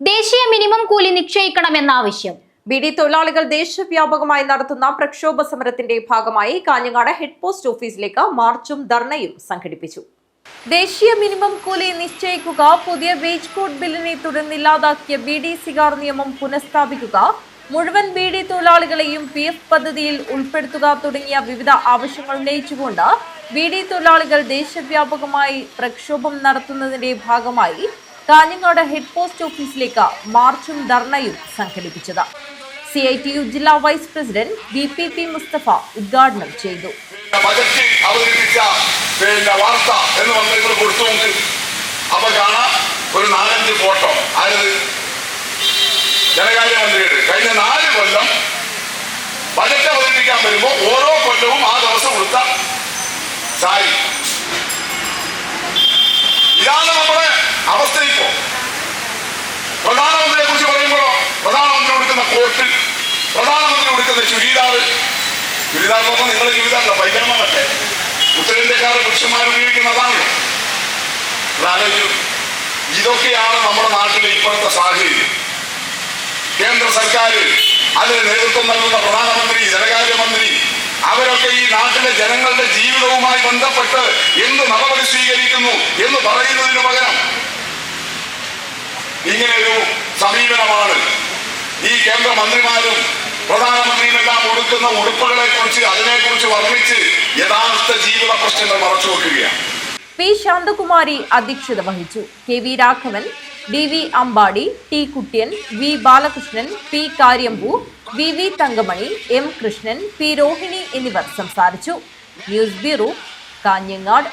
ദേശീയ മിനിമം കൂലി നിശ്ചയിക്കണമെന്ന ആവശ്യം ബി ഡി തൊഴിലാളികൾ ദേശവ്യാപകമായി നടത്തുന്ന പ്രക്ഷോഭ സമരത്തിന്റെ ഭാഗമായി കാഞ്ഞങ്ങാട് ഹെഡ് പോസ്റ്റ് ഓഫീസിലേക്ക് മാർച്ചും ധർണയും സംഘടിപ്പിച്ചു. ദേശീയ മിനിമം കൂലി നിശ്ചയിക്കുക പുതിയ വേജ് കോഡ് ബില്ലിനെ തുടർന്ന് ഇല്ലാതാക്കിയ ബി ഡി സിഗാർ നിയമം പുനഃസ്ഥാപിക്കുക മുഴുവൻ ബി ഡി തൊഴിലാളികളെയും പി എഫ് പദ്ധതിയിൽ ഉൾപ്പെടുത്തുക തുടങ്ങിയ വിവിധ ആവശ്യങ്ങൾ ഉന്നയിച്ചുകൊണ്ട് ബി ഡി തൊഴിലാളികൾ ദേശവ്യാപകമായി പ്രക്ഷോഭം നടത്തുന്നതിന്റെ ഭാഗമായി കാഞ്ഞങ്ങാട് ഹെഡ് പോസ്റ്റ് ഓഫീസിലേക്ക് മാർച്ചും ധർണയും സംഘടിപ്പിച്ചത്. സി ഐ ടി യു ജില്ലാ vice president B P P Mustafa ഉദ്ഘാടനം ചെയ്തു. അവതരിപ്പിച്ച വാർത്ത എന്ന് പറഞ്ഞ് കൊടുത്തുകൊണ്ട് അപ്പൊ കാണാം ഒരു നാലഞ്ച് ഫോട്ടോ. ആരത്? ധനകാര്യമന്ത്രിയുടെ കഴിഞ്ഞ നാല് കൊല്ലം ബജറ്റ് അവതരിപ്പിക്കാൻ വരുമ്പോ ഓരോ കൊല്ലവും ആ ദിവസം കൊടുത്ത സാരി. ഇതാണ് അവസ്ഥ ഇപ്പോ പ്രധാനമന്ത്രിയെ കുറിച്ച് പറയുമ്പോഴോ പ്രധാനമന്ത്രി കൊടുക്കുന്ന കോട്ട് പ്രധാനമന്ത്രി കൊടുക്കുന്ന ചുരിദാറ് പറഞ്ഞാൽ നിങ്ങളുടെ ജീവിതമല്ല പൈജാമല്ലേ ഉത്തരേന്ത്യക്കാർ പുരുഷന്മാർ ഉപയോഗിക്കുന്ന അതാണല്ലോ അതാലോചിച്ചു ഇതൊക്കെയാണ് നമ്മുടെ നാട്ടിലെ ഇപ്പോഴത്തെ സാഹചര്യം. കേന്ദ്ര സർക്കാർ അതിന് നേതൃത്വം നൽകുന്ന പ്രധാനമന്ത്രി ധനകാര്യമന്ത്രി അവരൊക്കെ ഈ നാട്ടിലെ ജനങ്ങളുടെ ജീവിതവുമായി ബന്ധപ്പെട്ട് എന്ത് നടപടി സ്വീകരിക്കുന്നു എന്ന് പറയുന്നതിന് പകരം ഇങ്ങനെയൊരു സമീപനമാണ് ഈ കേന്ദ്ര മന്ത്രിമാരും ഉടുക്കുന്ന ഉടുപ്പുകളെ കുറിച്ച് അതിനെക്കുറിച്ച് വർണിച്ച് യഥാർത്ഥ ജീവിത പ്രശ്നങ്ങൾ മറച്ചു വെക്കുകയാണ്. പി ശാന്തകുമാരി അധ്യക്ഷത വഹിച്ചു. K V Raghavan D V Ambadi T Kuttiyan V Balakrishnan P Karyampu V V Thankamani M Krishnan P Rohini എന്നിവർ സംസാരിച്ചു. News bureau Kanhangad.